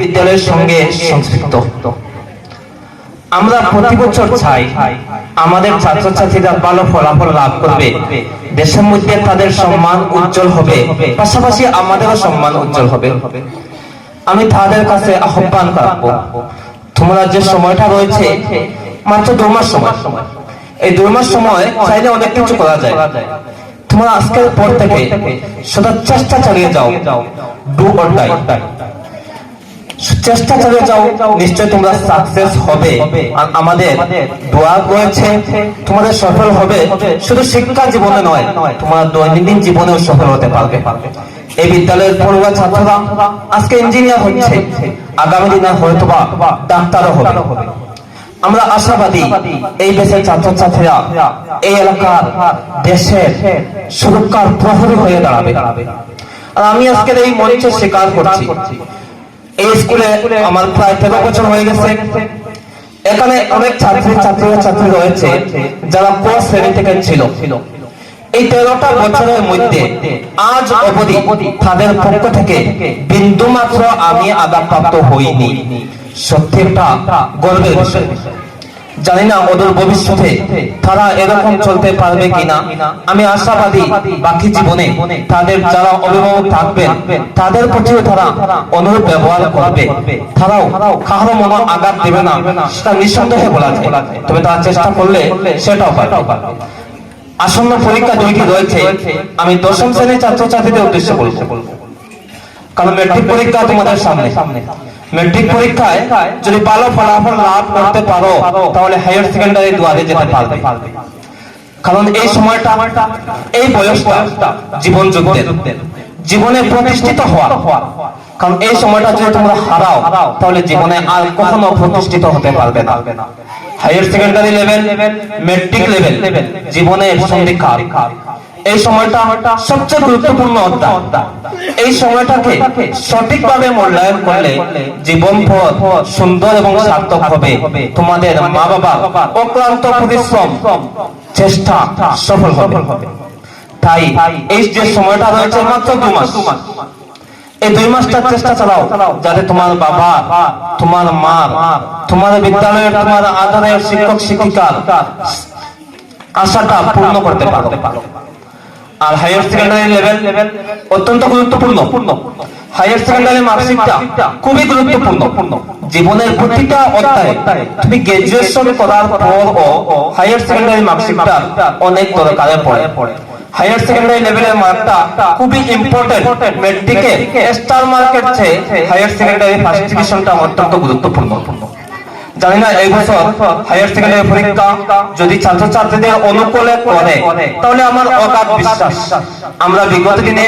বিদ্যালয়ের সঙ্গে সংযুক্ত আমরা প্রতি বছর চাই আমাদের ছাত্রছাত্রীরা ভালো ফলাফল লাভ করবে। দেশের মধ্যে তাদের সম্মান উজ্জ্বল হবে। পাশাপাশি আমাদেরও সম্মান উজ্জ্বল হবে। আমি তাদের কাছে আহ্বান করব তোমরা যে সময়টা রয়েছে, মাত্র দু মাস সময়। এই দু মাস সময় চাইলে অনেক কিছু করা যায়। তোমরা আজকের পর থেকে সদা চেষ্টা চালিয়ে যাও। ডু অর ডাই চেষ্টা চালিয়ে যাও, নিশ্চয় তোমরা সাকসেস হবে। আর আমাদের দোয়া রয়েছে, তোমাদের সফল হবে। শুধু শিক্ষা জীবনে নয়, তোমরা দৈনন্দিন জীবনেও সফল হতে পারবে। এই বিদ্যালয়ের পড়ুয়া ছাত্ররা, আজকে ইঞ্জিনিয়ার হচ্ছে। আগামী দিনে হয়তো বা ডাক্তারও হবে। আমরা আশাবাদী, এই দেশের ছাত্রছাত্রীরা এই এলাকার দেশের সুরক্ষার প্রহরী হয়ে দাঁড়াবে। আর আমি আজকের এই মঞ্চে স্বীকার করছি। এই স্কুলে আমার প্রায় তেরো বছর হয়ে গেছে। এখানে অনেক ছাত্রী ছাত্রী ছাত্রী রয়েছে যারা ক শ্রেণি থেকে ছিল। এই তেরোটা বছরের মধ্যে আজ অবধি তাদের পক্ষ থেকে বিন্দু মাত্র আমি আঘাতপ্রাপ্ত হইনি। সত্যি একটা গর্বের বিষয়। জানি না ওদের ভবিষ্যতে তারা এরকম চলতে পারবে কিনা। আমি আশাবাদী বাকি জীবনে তাদের যারা অভিভাবক থাকবেন, তাদের প্রতিও তারা অনুরূপ ব্যবহার করবে। তারাও কারও মনে আঘাত দেবে না, সেটা নিঃসন্দেহে বলা যায়। তবে তারা চেষ্টা করলে সেটাও পারবে। আসন্ন পরীক্ষা দুইটি রয়েছে। আমি দশম শ্রেণির ছাত্রছাত্রীদের উদ্দেশ্যে বলব। কারণ মেট্রিক পরীক্ষা তোমাদের সামনে। মেট্রিক পরীক্ষায় যদি ভালো ফলাফল লাভ করতে পারো, তাহলে হায়ার সেকেন্ডারি দুয়ারে যেতে পারবে। কারণ এই সময়টা, এই বয়সটা জীবন যুদ্ধের। জীবনে প্রতিষ্ঠিত হওয়া। কারণ এই সময়টা যদি তোমরা হারাও, তাহলে জীবনে আর কখনো প্রতিষ্ঠিত হতে পারবে না। Higher secondary level matric level জীবনে সন্ধিকার। এই সময়টা সবচেয়ে গুরুত্বপূর্ণ অধ্যায়। এই সময়টাকে সঠিকভাবে মূল্যায়ন করলে জীবন সুন্দর এবং সার্থক হবে। তোমাদের মা বাবা অক্লান্ত পরিশ্রম, চেষ্টা সফল হবে। তাই এই যে সময়টা রয়েছে মাত্র দু মাস, এই দুই মাসটা চেষ্টা চালাও যাতে তোমার বাবা, তোমার মা, তোমার বিদ্যালয়ের, তোমার আদরের শিক্ষক শিক্ষিকার আশাটা পূর্ণ করতে পারো। আর হায়ার সেকেন্ডারি লেভেল অত্যন্ত গুরুত্বপূর্ণ। হায়ার সেকেন্ডারি মার্কশিটটা খুবই গুরুত্বপূর্ণ। জীবনের প্রতিটা অধ্যায়ে তুমি গ্রাজুয়েশন করার পর ও হায়ার সেকেন্ডারি মার্কশিটটা অনেক দরকারে পড়ে। হায়ার সেকেন্ডারি লেভেলের মার্কটা খুবই ইম্পর্টেন্ট মেট্রিকে স্টার মার্কেট চেয়ে হায়ার সেকেন্ডারি ফার্স্ট ডিভিশনটা অত্যন্ত গুরুত্বপূর্ণ। জানি না, এই বছর হায়ার সেকেন্ডারি পরীক্ষা যদি ছাত্রছাত্রীদের অনুকূলে করে তাহলে আমার অগাধ বিশ্বাস। আমরা বিগত দিনে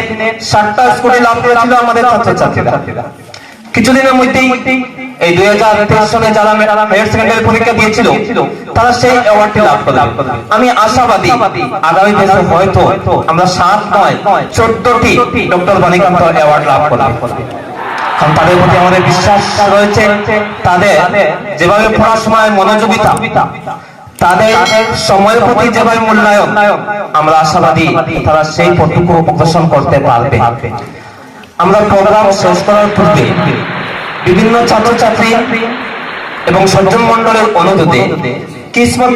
ষাটটা স্কুলে লাভ করেছিল আমাদের ছাত্রছাত্রীরা। কিছুদিনের মধ্যেই এই দুই হাজার তেইশ সালে যারা হায়ার সেকেন্ডারি পরীক্ষা দিয়েছিল, তারা সেই অ্যাওয়ার্ডটি লাভ করবে আমি আশাবাদী, আগামী বছর হয়তো আমরা সাত নয়, চোদ্দটি ডক্টর বাণীকান্ত অ্যাওয়ার্ড লাভ করবে কারণ তাদের প্রতি আমাদের বিশ্বাস রয়েছে, তাদের যেভাবে পড়াশোনায় মনোযোগিতা, তাদের সময়ের প্রতি যেভাবে মূল্যায়ন, আমরা আশাবাদী তারা সেই পথটুকু প্রদর্শন করতে পারবে। আমরা প্রোগ্রাম শেষ করার পূর্বে বিভিন্ন ছাত্রছাত্রী এবং সজ্জন মন্ডলের অনুরোধে কিসমত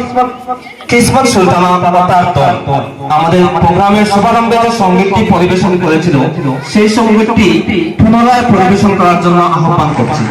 কিসমত সুলতানা তার দল। আমাদের প্রোগ্রামের শুভারম্ভে যে সঙ্গীতটি পরিবেশন করেছিল, সেই সঙ্গীতটি পুনরায় পরিবেশন করার জন্য আহ্বান করছি।